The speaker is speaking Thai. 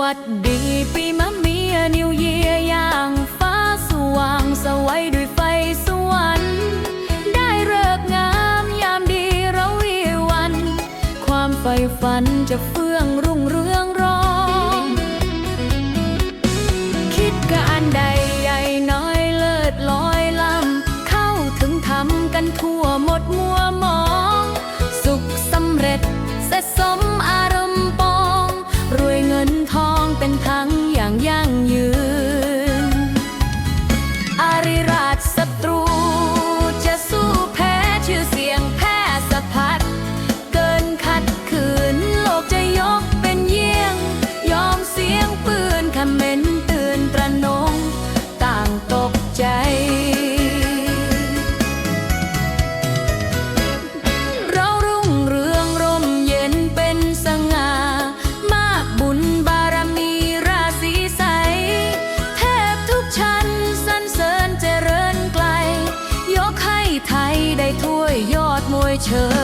วัสดีปีมะเมียนิวเยียอย่างฟ้าสว่างสวัยด้วยไฟสวรรค์ ได้เลิกงามยามดีเราวีวัน ความใฝ่ฝันจะเฟื่องรุ่งเรือง อย่าง เฉ